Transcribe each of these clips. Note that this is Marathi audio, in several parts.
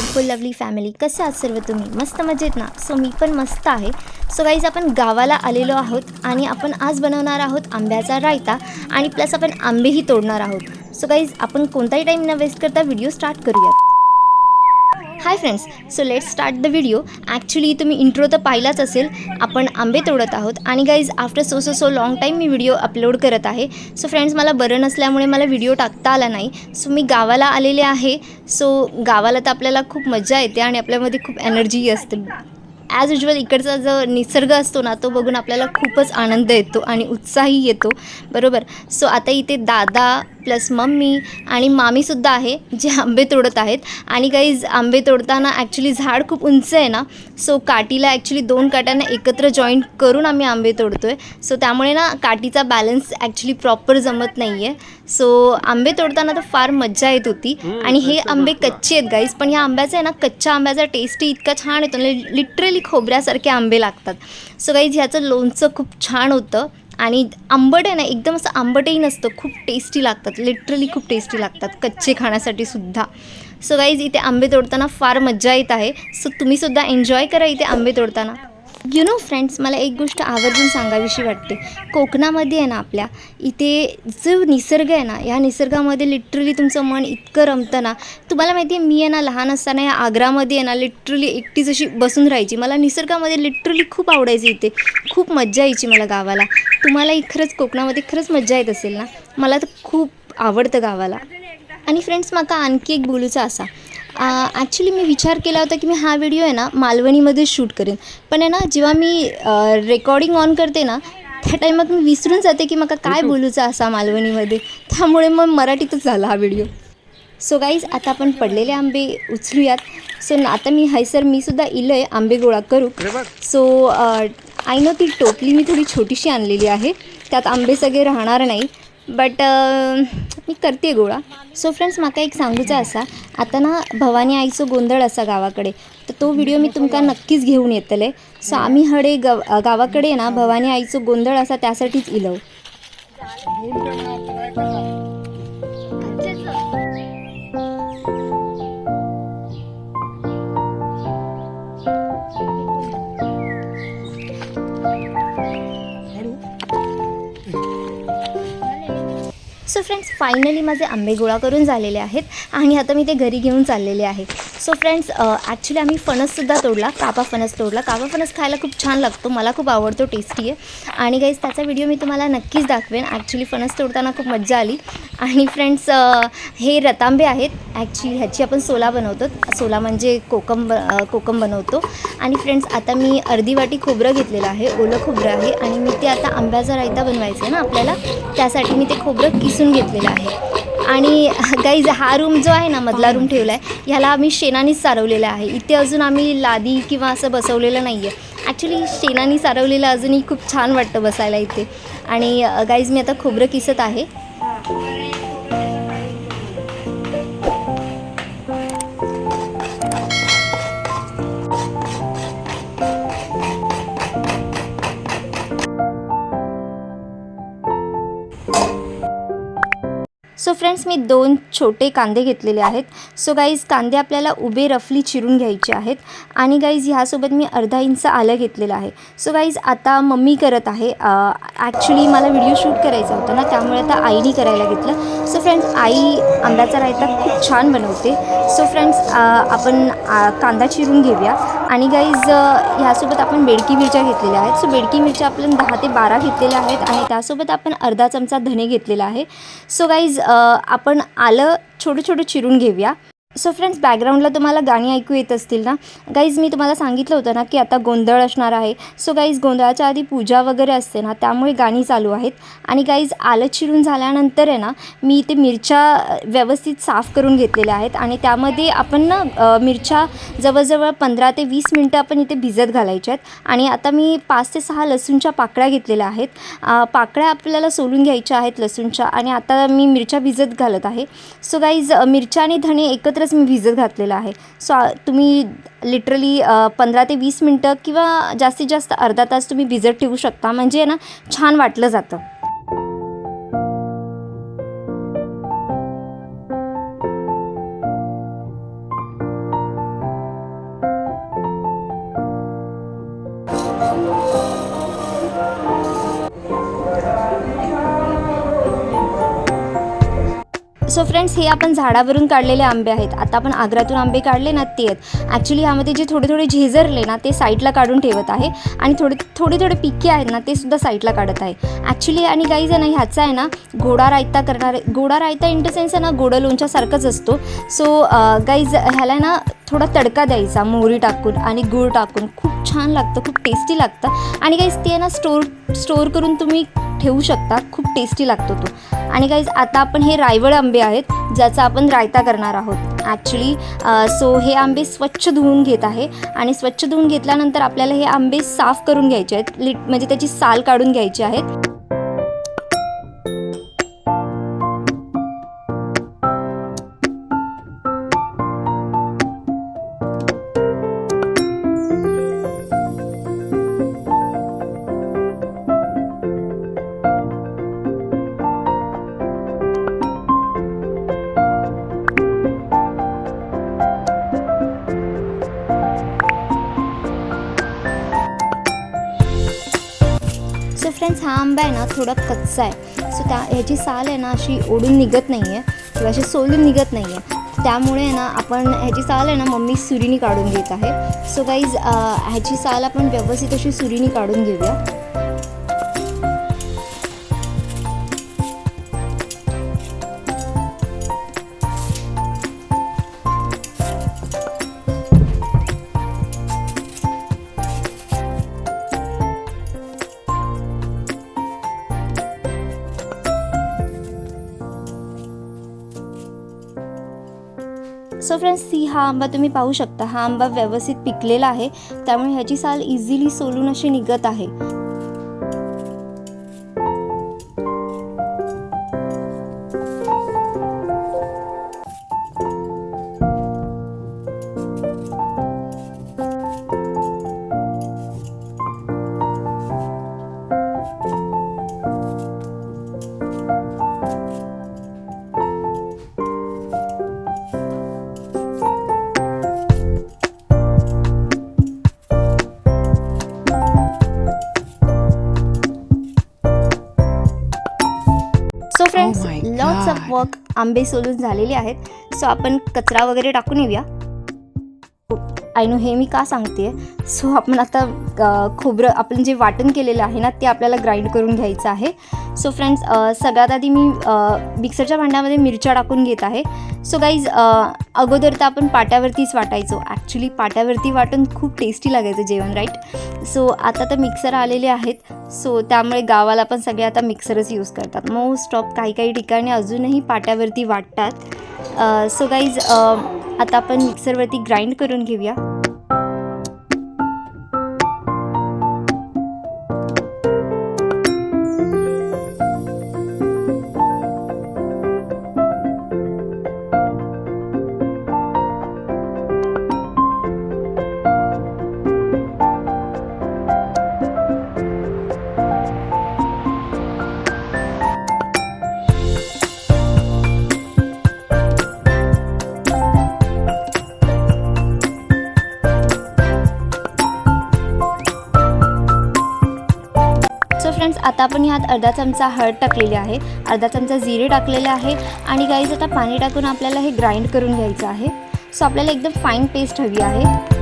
ब्युटिफुल लवली फॅमिली कसं आहात सर्व तुम्ही? मस्त मजेत ना? सो मी पण मस्त आहे. सो गाईज आपण गावाला आलेलो आहोत आणि आपण आज बनवणार आहोत आंब्याचा रायता आणि प्लस आपण आंबेही तोडणार आहोत. सो गाईज आपण कोणताही टाईम न वेस्ट करता व्हिडिओ स्टार्ट करूयात. Hi friends so let start the video actually तुम्ही इंट्रो तर पाहिलाच असेल. आपण आंबे तोडत आहोत. आणि guys after so so so long time मी व्हिडिओ अपलोड करत आहे. सो फ्रेंड्स मला बरं नसल्यामुळे मला व्हिडिओ टाकता आला नाही. सो मी गावाला आलेले आहे. सो गावाला तर आपल्याला खूप मजा येते आणि आपल्यामध्ये खूप एनर्जी असते. ॲज युजल इकडचा जो निसर्ग असतो ना तो बघून आपल्याला खूपच आनंद येतो आणि उत्साही येतो. बरोबर? सो आता इथे दादा प्लस मम्मी आणि मामीसुद्धा आहे जे आंबे तोडत आहेत. आणि काही आंबे तोडताना ॲक्च्युली झाड खूप उंच आहे ना सो काठीला ॲक्च्युली दोन काट्यांना एकत्र जॉईंट करून आम्ही आंबे तोडतो आहे सो त्यामुळे ना काठीचा बॅलन्स ॲक्च्युली प्रॉपर जमत नाही आहे सो आंबे तोडताना तर फार मज्जा येत होती. आणि हे आंबे कच्चे आहेत गाईज पण ह्या आंब्याचा आहे ना कच्च्या आंब्याचा टेस्टही इतका छान येतो लिटरली खोबऱ्यासारखे आंबे लागतात. सो गाईज ह्याचं लोणचं खूप छान होतं. आणि आंबट आहे ना एकदम असं आंबटही नसतं. खूप टेस्टी लागतात. लिटरली खूप टेस्टी लागतात. कच्चे खाण्यासाठी सुद्धा. सो गाईज इथे आंबे तोडताना फार मज्जा येत आहे. सो तुम्हीसुद्धा एन्जॉय करा इथे आंबे तोडताना. यु नो फ्रेंड्स मला एक गोष्ट आवर्जून सांगावीशी वाटते. कोकणामध्ये आहे ना आपल्या इथे जो निसर्ग आहे ना या निसर्गामध्ये लिटरली तुमचं मन इतकं रमतं ना तुम्हाला माहिती आहे मी आहे ना लहान असताना या आग्रामध्ये आहे ना लिटरली एकटीच अशी बसून राहायची. मला निसर्गामध्ये लिटरली खूप आवडायची इथे. खूप मज्जा यायची मला गावाला. तुम्हालाही खरंच कोकणामध्ये खरंच मज्जा येत असेल ना मला तर खूप आवडतं गावाला. आणि फ्रेंड्स माका आणखी एक बोलूचा असा. ॲक्च्युली मी विचार केला होता की मी हा व्हिडिओ आहे ना मालवणीमध्ये शूट करेन. पण आहे ना जेव्हा मी रेकॉर्डिंग ऑन करते ना त्या टायमात मी विसरून जाते की मला काय बोलूचा असा मालवणीमध्ये. त्यामुळे मग मराठीतच झाला हा व्हिडिओ सो गाईज आता आपण पडलेले आंबे उचलूयात. सो आता मी हाय सर मी सुद्धा इलं आहे आंबे गोळा करू. सो आय नो ती टोपली मी थोडी छोटीशी आणलेली आहे. त्यात आंबे सगळे राहणार नाही. बट मी करते गोळा. सो फ्रेंड्स म्हाका एक सांगूचा असा. आता ना भवानी आईचो गोंधळ असा गावाकडे. तर तो व्हिडिओ मी तुमका नक्कीच घेऊन येतले. सो आम्ही हडे गव गावाकडे ना भवानी आईचो गोंधळ असा त्यासाठीच इलव. फायनली माझे आंबे गोळा करून झालेले आहेत आणि आता मी ते घरी घेऊन चाललेले आहे. सो फ्रेंड्स ॲक्च्युली आम्ही फणससुद्धा तोडला कापा फणस तोडला. कापा फणस खायला खूप छान लागतो मला खूप आवडतो टेस्टी आहे. आणि गाईज त्याचा व्हिडिओ मी तुम्हाला नक्कीच दाखवेन. ॲक्च्युली फणस तोडताना खूप मज्जा आली. आणि फ्रेंड्स uh, हे रतांबे आहेत. ॲक्च्युली ह्याची आपण सोला बनवतो. सोला म्हणजे कोकम ब कोकम बनवतो. आणि फ्रेंड्स आता मी अर्धी वाटी खोबरं घेतलेलं आहे. ओलं खोबरं आहे. आणि मी ते आता आंब्याचा रायता बनवायचं आहे ना आपल्याला. त्यासाठी मी ते खोबरं किसून घेतलेलं आहे. आणि गाईज हा रूम जो आहे ना मधला रूम ठेवला आहे ह्याला आम्ही शेणानीच सारवलेला आहे. इथे अजून आम्ही लादी किंवा असं बसवलेलं नाही आहे ॲक्च्युली शेणानी सारवलेलं अजूनही खूप छान वाटतं बसायला इथे. आणि गाईज मी आता खोबरं किसत आहे. सो फ्रेंड्स मी दोन छोटे कांदे घेतलेले आहेत. सो गाईज कांदे आपल्याला उभे रफली चिरून घ्यायचे आहेत. आणि गाईज ह्यासोबत मी अर्धा इंच आलं घेतलेलं आहे. सो गाईज आता मम्मी करत आहे. ॲक्च्युली मला व्हिडिओ शूट करायचा होता ना त्यामुळे आता आईने करायला घेतलं. सो फ्रेंड्स आई आंब्याचा रायता खूप छान बनवते. सो फ्रेंड्स आपण कांदा चिरून घेऊया. आणि गाईज ह्यासोबत आपण बेडकी मिरच्या घेतलेल्या आहेत. सो बेडकी मिरच्या आपण दहा ते बारा घेतलेल्या आहेत आणि त्यासोबत आपण अर्धा चमचा धने घेतलेला आहे. सो गाईज आपण आलं छोटं छोटं चिरून घेऊया. सो फ्रेंड्स बॅकग्राऊंडला तुम्हाला गाणी ऐकू येत असतील ना? गाईज मी तुम्हाला सांगितलं होतं ना की आता गोंधळ असणार आहे. सो गाईज गोंधळाच्या आधी पूजा वगैरे असते ना त्यामुळे गाणी चालू आहेत. आणि गाईज आलं चिरून झाल्यानंतर आहे ना मी इथे मिरच्या व्यवस्थित साफ करून घेतलेल्या आहेत. आणि त्यामध्ये आपण ना मिरच्या जवळजवळ पंधरा ते वीस मिनटं आपण इथे भिजत घालायच्या आहेत. आणि आता मी पाच ते सहा लसूणच्या पाकळ्या घेतलेल्या आहेत. पाकळ्या आपल्याला सोलून घ्यायच्या आहेत लसूणच्या. आणि आता मी मिरच्या भिजत घालत आहे. सो गाईज मिरच्या आणि धणे एकत्र एकत्रच मी भिजत घातलेलं आहे. सो तुम्ही लिटरली पंधरा ते वीस मिनटं किंवा जास्तीत जास्त अर्धा तास तुम्ही भिजत ठेवू शकता. म्हणजे ना छान वाटलं जातं. फ्रेंड्स हे आपण झाडावरून काढलेले आंबे आहेत. आता आपण आग्र्यातून आंबे काढले ना ते आहेत. ॲक्च्युली ह्यामध्ये जे थोडे थोडे झेझरले ना ते साईडला काढून ठेवत आहे. आणि थोडे थोडे थोडे पिके आहेत ना ते सुद्धा साईडला काढत आहे. ॲक्च्युली आणि गाईज आहे ना ह्याचा आहे ना गोडा रायता करणार गोडा रायता इन द सेन्स आहे ना गोडं लोणच्यासारखंच असतो. सो गाईज ह्याला ना थोडा तडका द्यायचा मोहरी टाकून आणि गूळ टाकून. खूप छान लागतं खूप टेस्टी लागतं. आणि गाईज ते आहे ना स्टोर स्टोर करून तुम्ही ठेवू शकता. खूप टेस्टी लागतो तो. आणि काहीच आता आपण हे रायवळ आंबे आहेत ज्याचा आपण रायता करणार आहोत. ॲक्च्युली सो हे आंबे स्वच्छ धुवून घेत आहे आणि स्वच्छ धुवून घेतल्यानंतर आपल्याला हे आंबे साफ करून घ्यायचे आहेत लिट म्हणजे त्याची साल काढून घ्यायची आहेत. सो हा आंबा आहे ना थोडा कच्चा आहे. सो त्या ह्याची साल आहे ना अशी ओढून निघत नाही आहे किंवा अशी सोलून निघत नाही आहे त्यामुळे ना आपण ह्याची साल आहे ना मम्मी सुरीनी काढून घेत आहे. सो गाईज ह्याची साल आपण व्यवस्थित अशी सुरीनी काढून घेऊया. सो फ्रेंड्स सी हा आंबा तुम्ही पाहू शकता. हा आंबा व्यवस्थित पिकलेला आहे. त्यामुळे ह्याची साल इझिली सोलून अशी निघत आहे. आंबे सोलून झालेले आहेत. सो आपण कचरा वगैरे टाकून येऊया. आय नो हे मी का सांगते सो आपण आता खोबरं आपण जे वाटण केलेलं आहे ना ते आपल्याला ग्राइंड करून घ्यायचं आहे. सो फ्रेंड्स uh, सगळ्यात आधी मी uh, मिक्सरच्या भांड्यामध्ये मिरच्या टाकून घेत आहे. सो गाईज uh, अगोदर तर आपण पाट्यावरतीच वाटायचो. ॲक्च्युली पाट्यावरती वाटून खूप टेस्टी लागायचं जेवण राईट सो आता तर मिक्सर आलेले आहेत. सो त्यामुळे गावाला पण सगळे आता मिक्सरच यूज करतात. मोस्ट ऑफ काही काही ठिकाणी अजूनही पाट्यावरती वाटतात. सो गाईज आता आपण मिक्सरवरती ग्राइंड करून घेऊया. आता आपण ह्यात अर्धा चमचा हळद टाकलेली आहे. अर्धा चमचा जिरे टाकलेले आहे. आणि गाईज आता पाणी टाकून आपल्याला हे ग्राइंड करून घ्यायचं आहे. सो आपल्याला एकदम फाईन पेस्ट हवी आहे.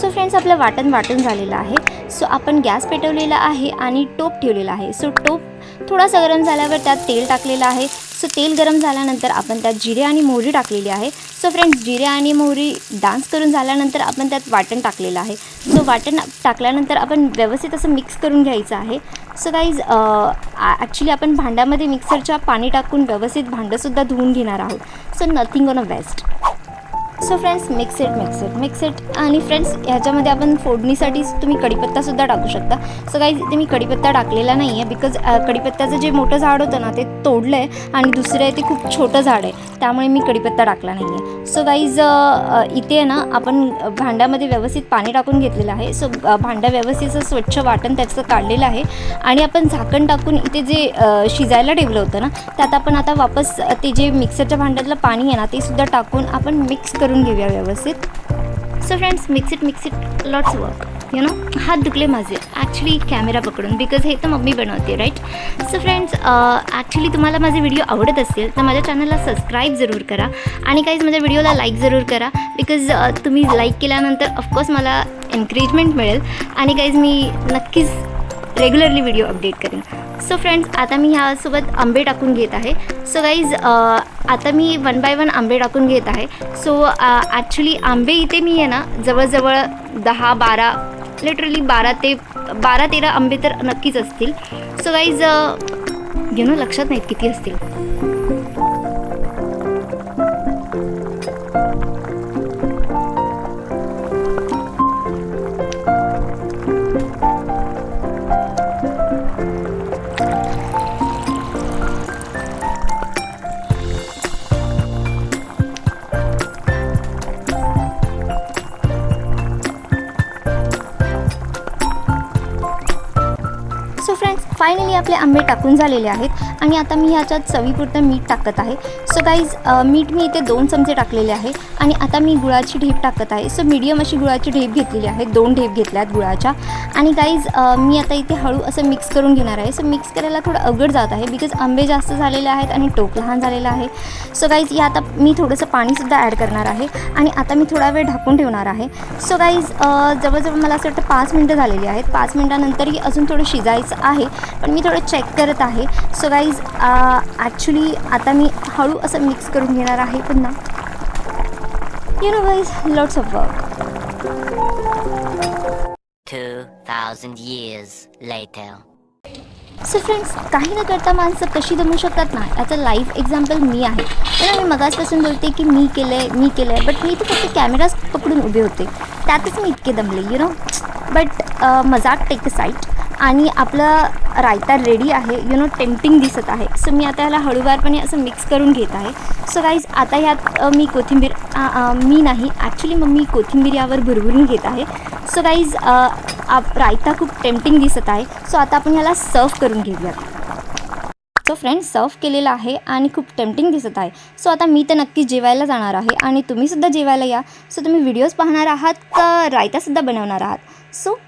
सो फ्रेंड्स आपलं वाटण वाटून झालेलं आहे. सो आपण गॅस पेटवलेला आहे आणि टोप ठेवलेला आहे. सो टोप थोडासा गरम झाल्यावर त्यात तेल टाकलेलं आहे. सो तेल गरम झाल्यानंतर आपण त्यात जिरे आणि मोहरी टाकलेली आहे. सो फ्रेंड्स जिरे आणि मोहरी डान्स करून झाल्यानंतर आपण त्यात वाटण टाकलेलं आहे. सो वाटण टाकल्यानंतर आपण व्यवस्थित असं मिक्स करून घ्यायचं आहे. सो गाईज ॲक्च्युली आपण भांड्यामध्ये मिक्सरच्या पाणी टाकून व्यवस्थित भांडंसुद्धा धुवून घेणार आहोत. So nothing on a waste so friends mix it mix it mix it आणि फ्रेंड्स ह्याच्यामध्ये आपण फोडणीसाठी तुम्ही कढीपत्तासुद्धा टाकू शकता. सो काही इथे मी कढीपत्ता टाकलेला नाही आहे बिकॉज कडीपत्त्याचं जे मोठं झाड होतं ना ते तोडलं आहे आणि दुसरं आहे ते खूप छोटं झाड आहे. त्यामुळे मी कढीपत्ता टाकला नाही आहे सो गाईज इथे आहे ना आपण भांड्यामध्ये व्यवस्थित पाणी टाकून घेतलेलं आहे. सो भांडं व्यवस्थित स्वच्छ वाटण त्याचं काढलेलं आहे. आणि आपण झाकण टाकून इथे जे शिजायला ठेवलं होतं ना त्यात आपण आता वापस ते जे मिक्सरच्या भांड्यातलं पाणी आहे ना ते सुद्धा टाकून आपण मिक्स करून घेऊया व्यवस्थित. So friends mix it mix it lots work you know हात दुखले माझे. ॲक्च्युली कॅमेरा पकडून. बिकॉज हे तर मम्मी बनवते राईट सो फ्रेंड्स ॲक्च्युली तुम्हाला माझे व्हिडिओ आवडत असतील तर माझ्या चॅनलला सबस्क्राईब जरूर करा. आणि काहीच माझ्या व्हिडिओला लाईक जरूर करा. बिकॉज uh, तुम्ही लाईक केल्यानंतर ऑफकोर्स मला एनकरेजमेंट मिळेल. आणि काहीच मी नक्कीच रेग्युलरली व्हिडिओ अपडेट करेन. सो फ्रेंड्स आता मी ह्यासोबत आंबे टाकून घेत आहे. सो गाईज आता मी वन बाय वन आंबे टाकून घेत आहे. सो ॲक्च्युली आंबे इथे मी आहे ना जवळजवळ दहा बारा लिटरली बारा ते बारा तेरा आंबे तर नक्कीच असतील. सो गाईज यु नो लक्षात नाहीत किती असतील. सो फ्रेंड्स फायनली आपले आंबे टाकून झालेले आहेत आणि आता मी ह्याच्यात चवीपुरतं मीठ टाकत आहे. सो गाईज मीठ मी इथे दोन चमचे टाकलेले आहे आणि आता मी गुळाची ढेप टाकत आहे. सो मीडियम अशी गुळाची ढेप घेतलेली आहे. दोन ढेप घेतल्या आहेत गुळाच्या. आणि गाईज मी आता इथे हळू असं मिक्स करून घेणार आहे. सो मिक्स करायला थोडं अवघड जात आहे बिकॉज आंबे जास्त झालेले आहेत आणि टोक लहान झालेलं आहे. सो गाईज या आता मी थोडंसं पाणीसुद्धा ॲड करणार आहे आणि आता मी थोडा वेळ ढाकून ठेवणार आहे. सो गाईज जवळजवळ मला असं वाटतं पाच मिनटं झालेली आहेत. पाच मिनटानंतरही अजून थोडं शिजायचं आहे. पण मी थोडं चेक करत आहे. सो गाईज ॲक्च्युली आता मी हळू असं मिक्स करून घेणार आहे पुन्हा. You know guys lots of work 2,000 years later. So friends काही न करता माणसं कशी दमू शकतात ना याचं लाईव्ह एक्झाम्पल मी आहे. पण मी मगाचपासून बोलते की मी केलं आहे मी केलं आहे बट मी इथे फक्त कॅमेराच पकडून उभे होते. त्यातच मी इतके दमले यु नो बट मजाक टेक साईट आणि आपलं रायता रेडी आहे. यु नो टेम्पटिंग दिसत आहे. सो मी आता ह्याला हळूवारपणे असं मिक्स करून घेत आहे. सो गाईज आता ह्यात मी कोथिंबीर मी नाही. ॲक्च्युली मग मी कोथिंबीर यावर भरभरून घेत आहे. सो गाईज आप रायता खूप टेम्पटिंग दिसत आहे. सो आता आपण ह्याला सर्व करून घेऊयात. सो फ्रेंड सर्व केलेला आहे आणि खूप टेम्पटिंग दिसत आहे. सो आता मी तर नक्की जेवायला जाणार आहे आणि तुम्हीसुद्धा जेवायला या. सो तुम्ही व्हिडिओज पाहणार आहात का रायतासुद्धा बनवणार आहात? So